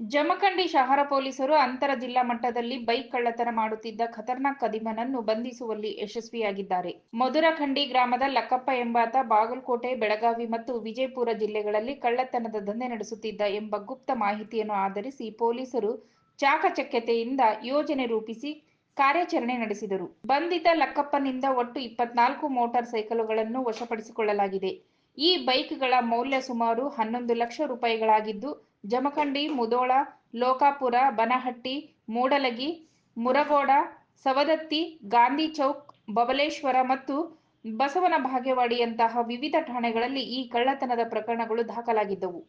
ಜಮಖಂಡಿ ಶಹರ ಪೊಲೀಸರು ಅಂತರ ಜಿಲ್ಲಾ ಮಟ್ಟದಲ್ಲಿ ಬೈಕ್ ಕಳ್ಳತನ ಮಾಡುತ್ತಿದ್ದ ಖತರ್ನಾಕ್ ಕದಿಮನನ್ನು ಬಂಧಿಸುವಲ್ಲಿ ಯಶಸ್ವಿಯಾಗಿದ್ದಾರೆ. ಮಧುರಖಂಡಿ ಗ್ರಾಮದ ಲಕ್ಕಪ್ಪ ಎಂಬಾತ ಬಾಗಲಕೋಟೆ, ಬೆಳಗಾವಿ ಮತ್ತು ವಿಜಯಪುರ ಜಿಲ್ಲೆಗಳಲ್ಲಿ ಕಳ್ಳತನದ ದಂಧೆ ನಡೆಸುತ್ತಿದ್ದ ಎಂಬ ಗುಪ್ತ ಮಾಹಿತಿಯನ್ನು ಆಧರಿಸಿ ಪೊಲೀಸರು ಚಾಕಚಕ್ಯತೆಯಿಂದ ಯೋಜನೆ ರೂಪಿಸಿ ಕಾರ್ಯಾಚರಣೆ ನಡೆಸಿದರು. ಬಂಧಿತ ಲಕ್ಕಪ್ಪನಿಂದ ಒಟ್ಟು ಇಪ್ಪತ್ನಾಲ್ಕು ಮೋಟಾರ್ ಸೈಕಲ್ಗಳನ್ನು ವಶಪಡಿಸಿಕೊಳ್ಳಲಾಗಿದೆ. ಈ ಬೈಕ್ಗಳ ಮೌಲ್ಯ ಸುಮಾರು ಹನ್ನೊಂದು ಲಕ್ಷ ರೂಪಾಯಿಗಳಾಗಿದ್ದು ಜಮಖಂಡಿ, ಮುದೋಳ, ಲೋಕಾಪುರ, ಬನಹಟ್ಟಿ, ಮೂಡಲಗಿ, ಮುರಗೋಡ, ಸವದತ್ತಿ, ಗಾಂಧಿ ಚೌಕ್, ಬಬಲೇಶ್ವರ ಮತ್ತು ಬಸವನ ಭಾಗ್ಯವಾಡಿಯಂತಹ ವಿವಿಧ ಠಾಣೆಗಳಲ್ಲಿ ಈ ಕಳ್ಳತನದ ಪ್ರಕರಣಗಳು ದಾಖಲಾಗಿದ್ದವು.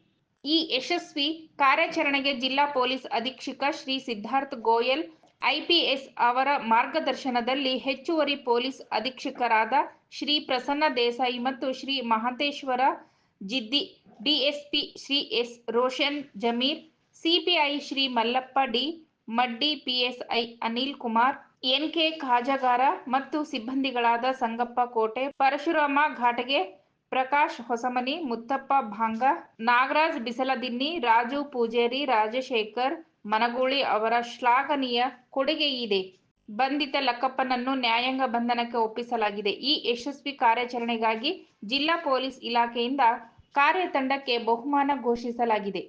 ಈ ಯಶಸ್ವಿ ಕಾರ್ಯಾಚರಣೆಗೆ ಜಿಲ್ಲಾ ಪೊಲೀಸ್ ಅಧೀಕ್ಷಕ ಶ್ರೀ ಸಿದ್ಧಾರ್ಥ್ ಗೋಯಲ್ ಐಪಿಎಸ್ ಅವರ ಮಾರ್ಗದರ್ಶನದಲ್ಲಿ ಹೆಚ್ಚುವರಿ ಪೊಲೀಸ್ ಅಧೀಕ್ಷಕರಾದ ಶ್ರೀ ಪ್ರಸನ್ನ ದೇಸಾಯಿ ಮತ್ತು Shri Mahanteshwar Jiddi DSP Shri S Roshan Zameer, CPI Shri Mallappa D, Maddi PSI Anil Kumar, NK Khajagar ಮತ್ತು ಸಿಬ್ಬಂದಿಗಳಾದ ಸಂಗಪ್ಪ ಕೋಟೆ, ಪರಶುರಾಮ ಘಾಟಗೆ ಪ್ರಕಾಶ್ ಹೊಸಮನಿ, ಮುತ್ತಪ್ಪ ಭಾಂಗ, ನಾಗರಾಜ್ ಬಿಸಲದಿನ್ನಿ, ರಾಜು ಪೂಜೇರಿ, ರಾಜಶೇಖರ್ ಮನಗೂಳಿ ಅವರ ಶ್ಲಾಘನೀಯ ಕೊಡುಗೆ ಇದೆ. ಬಂಧಿತ ಲಕ್ಕಪ್ಪನನ್ನು ನ್ಯಾಯಾಂಗ ಬಂಧನಕ್ಕೆ ಒಪ್ಪಿಸಲಾಗಿದೆ. ಈ ಯಶಸ್ವಿ ಕಾರ್ಯಾಚರಣೆಗಾಗಿ ಜಿಲ್ಲಾ ಪೊಲೀಸ್ ಇಲಾಖೆಯಿಂದ ಕಾರ್ಯತಂಡಕ್ಕೆ ಬಹುಮಾನ ಘೋಷಿಸಲಾಗಿದೆ.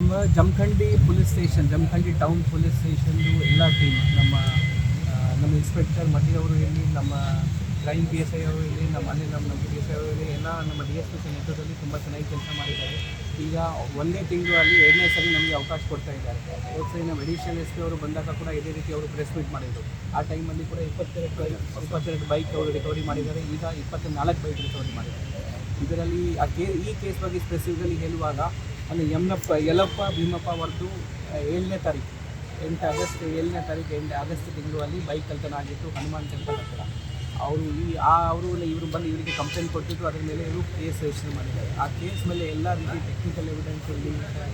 ನಮ್ಮ Jamkhandi police station, Jamkhandi town police ಸ್ಟೇಷನ್ದು ಎಲ್ಲ ಟೀಮ್, ನಮ್ಮ ನಮ್ಮ ಇನ್ಸ್ಪೆಕ್ಟರ್ ಅವರು ಇರಲಿ, ನಮ್ಮ ಕ್ರೈಮ್ ಪಿ ಎಸ್ ಐ ಅವರು ಇರಲಿ, ನಮ್ಮ ಅಲ್ಲಿ ನಮ್ಮ ನಮ್ಮ ಎಸ್ ಐ ಅವರು ಇರಲಿ, ಎಲ್ಲ ನಮ್ಮ ಡಿ ಎಸ್ ಪಿ ನೇತೃತ್ವದಲ್ಲಿ ತುಂಬ ಚೆನ್ನಾಗಿ ಕೆಲಸ ಮಾಡಿದ್ದಾರೆ. ಈಗ ಒಂದೇ ತಿಂಗಳು ಅಲ್ಲಿ ಎರಡನೇ ಸರಿ ನಮಗೆ ಅವಕಾಶ ಕೊಡ್ತಾ ಇದ್ದಾರೆ. ಹೋದ ಸರಿ ನಮ್ಮ ಅಡಿಷನಲ್ ಎಸ್ ಪಿ ಅವರು ಬಂದಾಗ ಕೂಡ ಇದೇ ರೀತಿ ಅವರು ಪ್ರೆಸ್ ಮೀಟ್ ಮಾಡಿದರು. ಆ ಟೈಮಲ್ಲಿ ಕೂಡ ಇಪ್ಪತ್ತೆರಡು ಇಪ್ಪತ್ತೆರಡು ಬೈಕ್ ಅವರು ರಿಕವರಿ ಮಾಡಿದ್ದಾರೆ. ಈಗ ಇಪ್ಪತ್ತ ನಾಲ್ಕು ಬೈಕ್ ರಿಕವರಿ ಮಾಡಿದ್ದಾರೆ. ಇದರಲ್ಲಿ ಆ ಕೇ, ಈ ಕೇಸ್ ಬಗ್ಗೆ ಸ್ಪೆಸಿಫಿಕಲಿ ಹೇಳುವಾಗ ಅಲ್ಲಿ ಯಮನಪ್ಪ, ಯಲಪ್ಪ, ಭೀಮಪ್ಪ ಅವರದ್ದು ಏಳನೇ ತಾರೀಕು, ಎಂಟು ಆಗಸ್ಟ್, ಏಳನೇ ತಾರೀಕು, ಎಂಟು ಆಗಸ್ಟ್ ತಿಂಗಳು ಅಲ್ಲಿ ಬೈಕ್ ಕಲ್ತನ ಆಗಿತ್ತು ಹನುಮಾನ್ ಟೆಂಪಲ್ ಹತ್ರ. ಅವರು ಈ, ಆ, ಅವರು ಇವರು ಬಂದು ಇವರಿಗೆ ಕಂಪ್ಲೇಂಟ್ ಕೊಟ್ಟಿದ್ದು ಅದರ ಮೇಲೆ ಇವರು ಕೇಸ್ ರಿಜಿಸ್ಟರ್ ಮಾಡಿದ್ದಾರೆ. ಆ ಕೇಸ್ ಮೇಲೆ ಎಲ್ಲ ರೀತಿ ಟೆಕ್ನಿಕಲ್ ಎವಿಡೆನ್ಸ್ ಇರಲಿ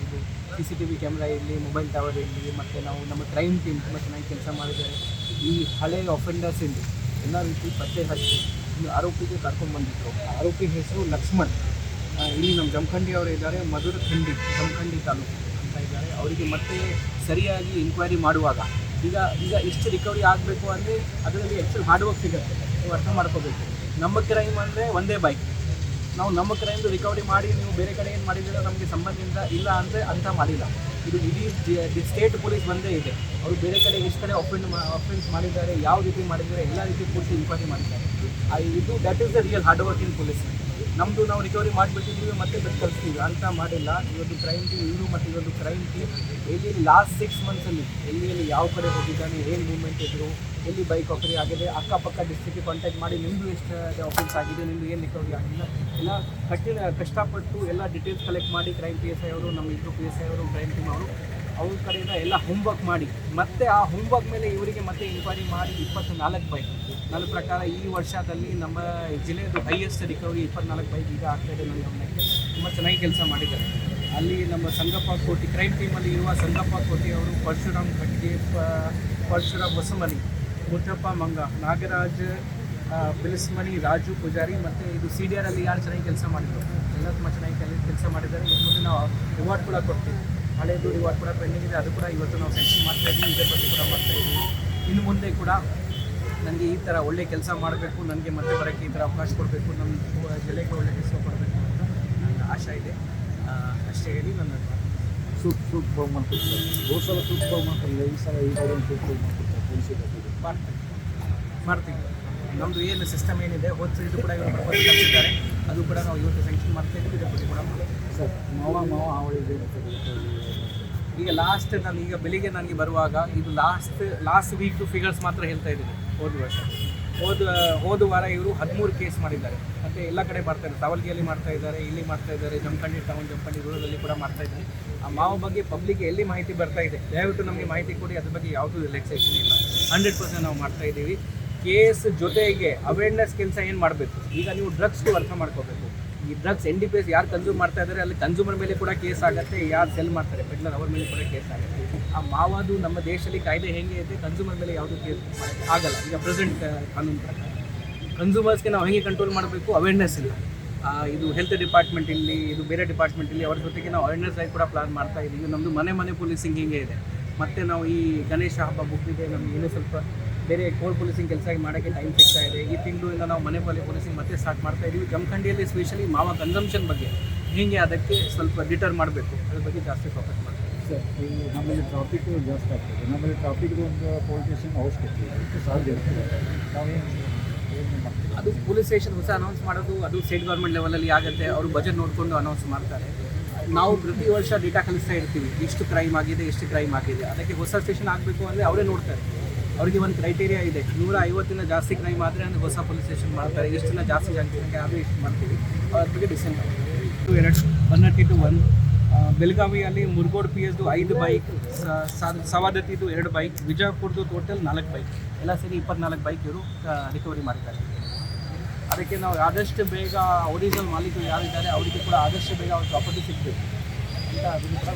ಇದು. C C T V camera ಇರಲಿ ಮೊಬೈಲ್ ಟವರ್ ಇರಲಿ ಮತ್ತು ನಾವು ನಮ್ಮ ಕ್ರೈಮ್ ಟೀಮ್ ತುಂಬ ಚೆನ್ನಾಗಿ ಕೆಲಸ ಮಾಡಿದ್ದಾರೆ. ಈ ಹಳೆಯ ಅಫೆಂಡರ್ಸ್ ಇರಲಿ ಎಲ್ಲ ರೀತಿ ಪತ್ತೆ ಹಚ್ಚಿ ಆರೋಪಿಗೆ ಕರ್ಕೊಂಡು ಬಂದಿದ್ದರು ಆರೋಪಿ ಹೆಸರು ಲಕ್ಷ್ಮಣ್. ಇಲ್ಲಿ ನಮ್ಮ ಜಮಖಂಡಿ ಅವರು ಇದ್ದಾರೆ, ಮಧುರ ಖಂಡಿ ಜಮಖಂಡಿ ತಾಲೂಕು ಅಂತ ಇದ್ದಾರೆ. ಅವರಿಗೆ ಮತ್ತೆ ಸರಿಯಾಗಿ ಇನ್ಕ್ವೈರಿ ಮಾಡುವಾಗ, ಈಗ ಈಗ ಇಷ್ಟು ರಿಕವರಿ ಆಗಬೇಕು ಅಂದರೆ ಅದರಲ್ಲಿ ಆ್ಯಕ್ಚುಲಿ ಹಾರ್ಡ್ ವರ್ಕ್ ಸಿಗುತ್ತೆ. ನೀವು ಅರ್ಥ ಮಾಡ್ಕೋಬೇಕು. ನಮ್ಮ ಕ್ರೈಮ್ ಅಂದರೆ ಒಂದೇ ಬೈಕ್ ನಾವು ನಮ್ಮ ಕ್ರೈಮ್ದು ರಿಕವರಿ ಮಾಡಿ, ನೀವು ಬೇರೆ ಕಡೆ ಏನು ಮಾಡಿದ್ದೀರ, ನಮಗೆ ಸಂಬಂಧದಿಂದ ಇಲ್ಲ ಅಂದರೆ ಅಂತ ಮಾಡಿಲ್ಲ. ಇದು ಇಡೀ ಸ್ಟೇಟ್ ಪೊಲೀಸ್ ಬಂದೇ ಇದೆ. ಅವರು ಬೇರೆ ಕಡೆ ಎಷ್ಟು ಕಡೆ ಅಫೆಂಡ್ ಅಫೆನ್ಸ್ ಮಾಡಿದ್ದಾರೆ, ಯಾವ ರೀತಿ ಮಾಡಿದ್ದಾರೆ, ಎಲ್ಲ ರೀತಿ ಪೂರ್ತಿ ಇನ್ಕ್ವೈರಿ ಮಾಡಿದ್ದಾರೆ. ಇದು that is the real hard working police ನಮ್ಮದು ನಾವು ರಿಕವರಿ ಮಾಡಿಬಿಟ್ಟಿದ್ದೀವಿ ಮತ್ತೆ ಬಿಟ್ಟು ಕಳಿಸ್ತೀವಿ. ಅಂತ ಮಾಡಿಲ್ಲ. ಇವತ್ತು ಕ್ರೈಮ್ ಟೀಮ್ ಇವರು ಮತ್ತು ಇವತ್ತು ಕ್ರೈಮ್ ಟೀಮ್ ಎಲ್ಲಿ ಲಾಸ್ಟ್ ಸಿಕ್ಸ್ ಮಂತ್ಸಲ್ಲಿ ಎಲ್ಲಿ ಎಲ್ಲಿ ಯಾವ ಕಡೆ ಹೋಗಿದ್ದಾನೆ, ಏನು ಮೂವ್ಮೆಂಟ್ ಇದ್ರು, ಎಲ್ಲಿ ಬೈಕ್ ಆಫರಿ ಆಗಿದೆ ಅಕ್ಕಪಕ್ಕ ಡಿಸ್ಟ್ರಿಕ್ಟಿಗೆ ಕಾಂಟ್ಯಾಕ್ಟ್ ಮಾಡಿ ನಿಮ್ಮದು ಎಷ್ಟು ಆಫೀಸ್ ಆಗಿದೆ ನಿಮ್ಮದು ಏನು ರಿಕವರಿ ಆಗಿಲ್ಲ. ಎಲ್ಲ ಕಠಿಣ, ಕಷ್ಟಪಟ್ಟು ಎಲ್ಲ ಡೀಟೇಲ್ಸ್ ಕಲೆಕ್ಟ್ ಮಾಡಿ ಕ್ರೈಮ್ ಪಿ ಎಸ್ ಐ ಅವರು, ನಮ್ಮ ಇಬ್ಬರು ಪಿ ಎಸ್ ಐ ಅವರು ಕ್ರೈಮ್ ಟೀಮ್ ಅವರು, ಅವ್ರ ಕಡೆಯಿಂದ ಎಲ್ಲ ಹೋಮ್ವರ್ಕ್ ಮಾಡಿ. ಮತ್ತೆ ಆ ಹೋಮ್ವರ್ಕ್ ಮೇಲೆ ಇವರಿಗೆ ಮತ್ತೆ ಇನ್ಕ್ವೈರಿ ಮಾಡಿ ಇಪ್ಪತ್ತು ನಾಲ್ಕು ಬೈಕ್ ನನ್ನ ಪ್ರಕಾರ ಈ ವರ್ಷದಲ್ಲಿ ನಮ್ಮ ಜಿಲ್ಲೆಯದು ಹೈಯೆಸ್ಟ್ ರಿಕವರಿ ಇಪ್ಪತ್ನಾಲ್ಕು ಬೈಕ್ ಈಗ ಆಗ್ತಾಯಿದೆ ನನ್ನ ಗಮನಕ್ಕೆ. ತುಂಬ ಚೆನ್ನಾಗಿ ಕೆಲಸ ಮಾಡಿದ್ದಾರೆ. ಅಲ್ಲಿ ನಮ್ಮ ಸಂಗಪ್ಪ ಕೋಟಿ ಕ್ರೈಮ್ ಟೀಮಲ್ಲಿ ಇರುವ ಸಂಗಪ್ಪ ಕೋಟಿ ಅವರು ಪರಶುರಾಮ್ ಖಟ್ಗೆ ಪರಶುರಾಮ್ ಹೊಸಮನಿ, ಮುತ್ತಪ್ಪ ಮಂಗ, ನಾಗರಾಜ್ ಬಿಲಿಸ್ಮನಿ ರಾಜು ಪೂಜಾರಿ ಮತ್ತು ಇದು ಸಿ ಡಿ ಆರಲ್ಲಿ ಯಾರು ಚೆನ್ನಾಗಿ ಕೆಲಸ ಮಾಡಿದ್ರು? ಎಲ್ಲ ತುಂಬ ಚೆನ್ನಾಗಿ ಕೆಲಸ ಮಾಡಿದ್ದಾರೆ. ಇನ್ನು ಮುಂದೆ ನಾವು ರಿವಾರ್ಡ್ ಕೂಡ ಕೊಡ್ತೀವಿ. ಹಳೆಯದು ರಿವಾರ್ಡ್ ಕೂಡ ಪೆಂಡಿಂಗ್ ಇದೆ. ಅದು ಕೂಡ ಇವತ್ತು ನಾವು ಸೆಕ್ಷನ್ ಮಾಡ್ತಾ ಇದ್ದೀವಿ ಇದೇ ಬಗ್ಗೆ ಕೂಡ ಮಾಡ್ತಾ ಇದ್ದೀವಿ ಇನ್ನು ಮುಂದೆ ಕೂಡ ನನಗೆ ಈ ಥರ ಒಳ್ಳೆ ಕೆಲಸ ಮಾಡಬೇಕು ನನಗೆ ಮತ್ತೆ ಬರೋಕ್ಕೆ ಈ ಥರ ಅವಕಾಶ ಕೊಡಬೇಕು ನಮ್ಮ ಜಿಲ್ಲೆಗೆ ಒಳ್ಳೆ ಕೆಲಸ ಕೊಡಬೇಕು ಅಂತ ನನ್ನ ಆಶೆ ಇದೆ. ಅಷ್ಟೇ ಹೇಳಿ ನನ್ನ ಸೂಪ್ ಸೂಪ್ ಬಹುಮಾನ ಕೊಡ್ತಾರೆ. ಹೋದ ಸಲ ಸೂಪ್ ಬಹುಮಾನ ಕೊಡಲಿಲ್ಲ ಈ ಸಲ ಈ ಕಡೆ ಸೂಪ್ ಬಹುಮಾನ ಕೊಡ್ತಾರೆ ಪೊಲೀಸ್ ಇಲಾಖೆಗೆ ಮಾಡ್ತೀನಿ ಮಾಡ್ತೀವಿ. ನಮ್ಮದು ಏನು ಸಿಸ್ಟಮ್ ಏನಿದೆ ಹೋದ ಇದು ಕೂಡ ಇವರು ಪ್ರಪೋಸಲ್ ಕಳಿಸಿದ್ದಾರೆ. ಅದು ಕೂಡ ನಾವು ಇವತ್ತು ಸ್ಯಾಂಕ್ಷನ್ ಮಾಡ್ತಾ ಇದ್ದೀವಿ ಇದ್ರ ಕೂಡ ಮಾಡ್ತೀವಿ ಸರ್ ಮಾವ ಮಾವ ಅವಳಿಗೆ ಈಗ ಲಾಸ್ಟ್ ನಾನು ಈಗ ಬೆಳಿಗ್ಗೆ ನನಗೆ ಬರುವಾಗ ಇದು ಲಾಸ್ಟ್ ಲಾಸ್ಟ್ ವೀಕ್ ಫಿಗರ್ಸ್ ಮಾತ್ರ ಹೇಳ್ತಾ ಇದ್ದೀನಿ. ಹೋದ ವರ್ಷ. ಹೋದ ಹೋದ ವಾರ ಇವರು ಹದಿಮೂರು ಕೇಸ್ ಮಾಡಿದ್ದಾರೆ. ಮತ್ತು ಎಲ್ಲ ಕಡೆ ಮಾಡ್ತಾ ಇದ್ದಾರೆ. ಸಾವಲ್ಗಿಯಲ್ಲಿ ಮಾಡ್ತಾ ಇದ್ದಾರೆ, ಇಲ್ಲಿ ಮಾಡ್ತಾ ಇದ್ದಾರೆ, ಜಮಖಂಡಿ ಟೌನ್ ಜಮಖಂಡಿ ರೂರಲಲ್ಲಿ ಕೂಡ ಮಾಡ್ತಾ ಇದ್ದಾರೆ. ಆ ಮಾವು ಬಗ್ಗೆ ಪಬ್ಲಿಕ್ ಎಲ್ಲಿ ಮಾಹಿತಿ ಬರ್ತಾ ಇದೆ, ದಯವಿಟ್ಟು ನಮಗೆ ಮಾಹಿತಿ ಕೊಡಿ. ಅದ್ರ ಬಗ್ಗೆ ಯಾವುದೂ ರಿಲ್ಯಾಕ್ಸೇಷನ್ ಇಲ್ಲ. ಹಂಡ್ರೆಡ್ ಪರ್ಸೆಂಟ್ ನಾವು ಮಾಡ್ತಾ ಇದ್ದೀವಿ. ಕೇಸ್ ಜೊತೆಗೆ ಅವೇರ್ನೆಸ್ ಕೆಲಸ ಏನು ಮಾಡಬೇಕು? ಈಗ ನೀವು ಡ್ರಗ್ಸ್ಗೂ ಅರ್ಥ ಮಾಡ್ಕೋಬೇಕು. ಈ drugs N D P S ಯಾರು ಕನ್ಸ್ಯೂಮ್ ಮಾಡ್ತಾ ಇದ್ದಾರೆ ಅಲ್ಲಿ ಕನ್ಸ್ಯೂಮರ್ ಮೇಲೆ ಕೂಡ ಕೇಸ್ ಆಗುತ್ತೆ, ಯಾರು ಸೆಲ್ ಮಾಡ್ತಾರೆ ಪೆಡ್ಲರ್ ಅವ್ರ ಮೇಲೆ ಕೂಡ ಕೇಸ್ ಆಗುತ್ತೆ. ಆ ಮಾವಾದು ನಮ್ಮ ದೇಶದಲ್ಲಿ ಕಾಯ್ದೆ ಹೇಗೆ ಇದೆ ಕನ್ಸ್ಯೂಮರ್ ಮೇಲೆ ಯಾವುದು ಕೇಸ್ ಆಗಲ್ಲ. ಈಗ ಪ್ರೆಸೆಂಟ್ ಕಾನೂನು ಪ್ರಕಾರ. ಕನ್ಸ್ಯೂಮರ್ಸ್ಗೆ ನಾವು ಹೆಂಗೆ ಕಂಟ್ರೋಲ್ ಮಾಡಬೇಕು? ಅವೇರ್ನೆಸ್ ಇಲ್ಲ. ಇದು ಹೆಲ್ತ್ ಡಿಪಾರ್ಟ್ಮೆಂಟ್ ಇಲ್ಲಿ, ಇದು ಬೇರೆ ಡಿಪಾರ್ಟ್ಮೆಂಟ್ ಇಲ್ಲಿ, ಅವ್ರ ಜೊತೆಗೆ ನಾವು ಅವೇರ್ನೆಸ್ ಆಗಿ ಕೂಡ ಪ್ಲಾನ್ ಮಾಡ್ತಾ ಇದ್ದೀವಿ ನಮ್ಮದು ಮನೆ ಮನೆ ಪೊಲೀಸಿಂಗ್ ಹಿಂಗೆ ಇದೆ. ಮತ್ತು ನಾವು ಈ ಗಣೇಶ ಹಬ್ಬ ಮುಗಿದಿದೆ ನಮಗೆ ಇನ್ನೂ ಸ್ವಲ್ಪ ಬೇರೆ ಕೋಲ್ ಪೊಲೀಸಿಂಗ್ ಕೆಲಸ ಮಾಡೋಕ್ಕೆ ಟೈಮ್ ಸಿಗ್ತಾ ಇದೆ. ಈ ತಿಂಗಳಿಂದ ನಾವು ಮನೆ ಮನೆ ಪೊಲೀಸಿಂಗ್ ಮತ್ತೆ ಸ್ಟಾರ್ಟ್ ಮಾಡ್ತಾ ಇದ್ದೀವಿ ಜಮಖಂಡಿಯಲ್ಲಿ ಸ್ಪೆಷಲಿ ಮಾವ ಕನ್ಸಂಪ್ಷನ್ ಬಗ್ಗೆ ಹೀಗೆ ಅದಕ್ಕೆ ಸ್ವಲ್ಪ ಡಿಟರ್ ಮಾಡಬೇಕು. ಅದ್ರ ಬಗ್ಗೆ ಜಾಸ್ತಿ ಫೋಕಸ್ ಮಾಡ್ತೀವಿ ಸರ್ ನಮ್ಮಲ್ಲಿ ಟ್ರಾಫಿಕ್ ಜಾಸ್ತಿ ಆಗ್ತದೆ. ನಮ್ಮಲ್ಲಿ ಟ್ರಾಫಿಕ್ ಒಂದು ಪೊಲೀಸ್ ಸ್ಟೇಷನ್ ಅವಶ್ಯಕತೆ ಇದೆ. ಅದಕ್ಕೆ ಸಾಧ್ಯ ಇರ್ತದೆ ನಾವೇನು ಅದು ಪೊಲೀಸ್ ಸ್ಟೇಷನ್ ಹೊಸ ಅನೌನ್ಸ್ ಮಾಡೋದು ಅದು ಸ್ಟೇಟ್ ಗೌರ್ಮೆಂಟ್ ಲೆವೆಲಲ್ಲಿ ಆಗುತ್ತೆ. ಅವರು ಬಜೆಟ್ ನೋಡಿಕೊಂಡು ಅನೌನ್ಸ್ ಮಾಡ್ತಾರೆ. ನಾವು ಪ್ರತಿ ವರ್ಷ ಡೇಟಾ ಕಲಿಸ್ತಾ ಇರ್ತೀವಿ. ಎಷ್ಟು ಕ್ರೈಮ್ ಆಗಿದೆ ಎಷ್ಟು ಕ್ರೈಮ್ ಆಗಿದೆ. ಅದಕ್ಕೆ ಹೊಸ ಸ್ಟೇಷನ್ ಆಗಬೇಕು ಅಂದರೆ ಅವರೇ ನೋಡ್ತಾರೆ. ಅವರಿಗೆ ಒಂದು ಕ್ರೈಟೀರಿಯಾ ಇದೆ. ನೂರ ಐವತ್ತಿನ ಜಾಸ್ತಿ ಕ್ರೈಮ್ ಆದರೆ ಅಂದರೆ ಹೊಸ ಪೊಲೀಸ್ ಸ್ಟೇಷನ್ ಮಾಡ್ತಾರೆ. ಇಷ್ಟನ್ನ ಜಾಸ್ತಿ ಜಾಸ್ತಿ ಆದರೆ ಇಷ್ಟು ಮಾಡ್ತೀವಿ. ಅದ್ರ ಬಗ್ಗೆ ಡಿಸೈನ್ ಮಾಡ್ತೀವಿ. ಟು ಎರಡು ಒನ್ ನರ್ಟಿ ಟು ಒನ್ ಬೆಳಗಾವಿಯಲ್ಲಿ ಮುರುಗೋಡ್ ಪಿ ಎಸ್ದು ಐದು ಬೈಕ್ ಸವಾದತ್ತಿದ್ದು ಎರಡು ಬೈಕ್ ವಿಜಯಪುರದ್ದು ಟೋಟಲ್ ನಾಲ್ಕು ಬೈಕ್ ಎಲ್ಲ ಸೇರಿ ಇಪ್ಪತ್ನಾಲ್ಕು ಬೈಕ್ ಇವರು ರಿಕವರಿ ಮಾಡಿದ್ದಾರೆ. ಅದಕ್ಕೆ ನಾವು ಆದಷ್ಟು ಬೇಗ ಒರಿಜಿನಲ್ ಮಾಲೀಕರು ಯಾರಿದ್ದಾರೆ ಅವರಿಗೆ ಕೂಡ ಆದಷ್ಟು ಬೇಗ ಅವ್ರ ಪ್ರಾಪರ್ಟಿ ಸಿಗಬೇಕು. ಅಂತ ಅದನ್ನು ಕೂಡ